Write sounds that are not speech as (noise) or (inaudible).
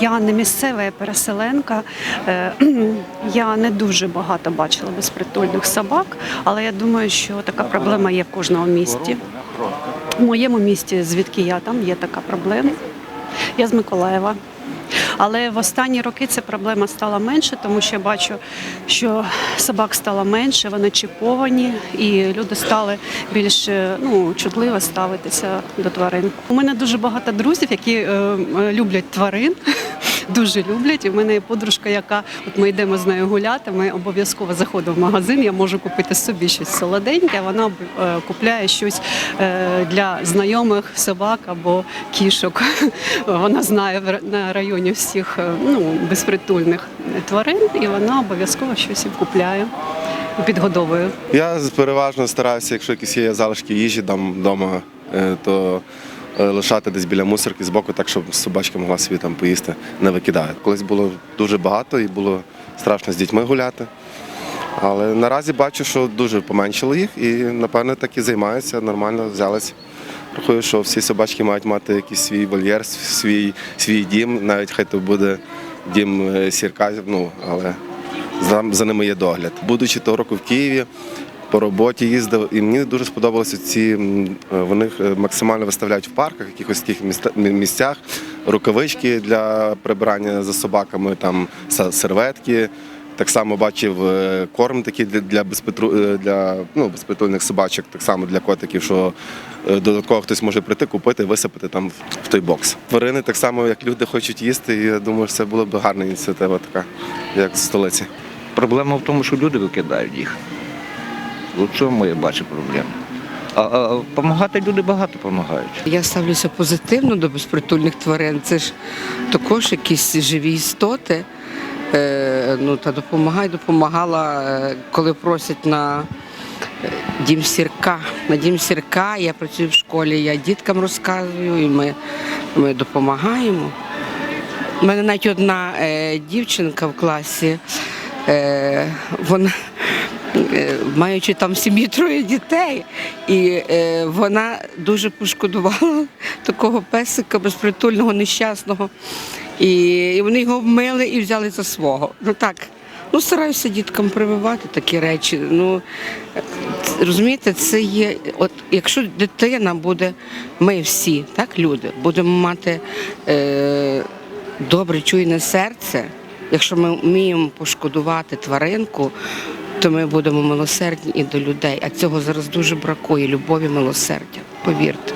я не місцева, я переселенка. Е, (clears throat) Я не дуже багато бачила безпритульних собак, але я думаю, що така проблема є в кожному місті. В моєму місті, звідки я там, є така проблема. Я з Миколаєва. Але в останні роки ця проблема стала менше, тому що я бачу, що собак стало менше, вони чіповані, і люди стали більш е, ну, чутливо ставитися до тварин. У мене дуже багато друзів, які е, е, люблять тварин. Дуже люблять. І в мене є подружка, яка от ми йдемо з нею гуляти. Ми обов'язково заходимо в магазин. Я можу купити собі щось солоденьке. Вона е, купляє щось е, для знайомих собак або кішок. (laughs) Вона знає на районі всіх е, ну, безпритульних тварин, і вона обов'язково щось їм купляє. і Підгодовує. Я переважно стараюся, якщо якісь є залишки їжі там вдома, то лишати десь біля мусорки збоку, так щоб собачка могла собі там поїсти, не викидаю. Колись було дуже багато і було страшно з дітьми гуляти. Але наразі бачу, що дуже поменшало їх і, напевно, так і займаються, нормально взялись. Рахую, що всі собачки мають мати якийсь свій вольєр, свій, свій дім, навіть хай то буде дім е, сірка, ну, але за, за ними є догляд. Будучи того року в Києві, по роботі їздив, і мені дуже сподобалося ці. е, Вони е, максимально виставляють в парках, якихось таких місцях, рукавички для прибирання за собаками, там серветки. Так само бачив е, корм такий для, е, для ну, безпритульних собачок, так само для котиків, що додатково хтось може прийти, купити, висипати там в, в той бокс. Тварини так само, як люди хочуть їсти, я думаю, це була б гарна ініціатива така, як в столиці. Проблема в тому, що люди викидають їх. У цьому я бачу проблему. А, а допомагати люди багато допомагають. Я ставлюся позитивно до безпритульних тварин. Це ж також якісь живі істоти. Е, ну, та допомагай, допомагала, е, коли просять на е, дім сірка. На дім сірка я працюю в школі, я діткам розказую, і ми, ми допомагаємо. У мене навіть одна е, дівчинка в класі, е, вона, маючи там сім'ї троє дітей, і е, вона дуже пошкодувала (laughs) такого песика безпритульного, нещасного. І, вони його вмили і взяли за свого. Ну так. Ну, стараюся діткам прививати такі речі. Ну е, розумієте, це є. От якщо дитина буде, ми всі, так, люди, будемо мати е, добре чуйне серце. Якщо ми вміємо пошкодувати тваринку, то ми будемо милосердні і до людей. А цього зараз дуже бракує любові, милосердя. Повірте.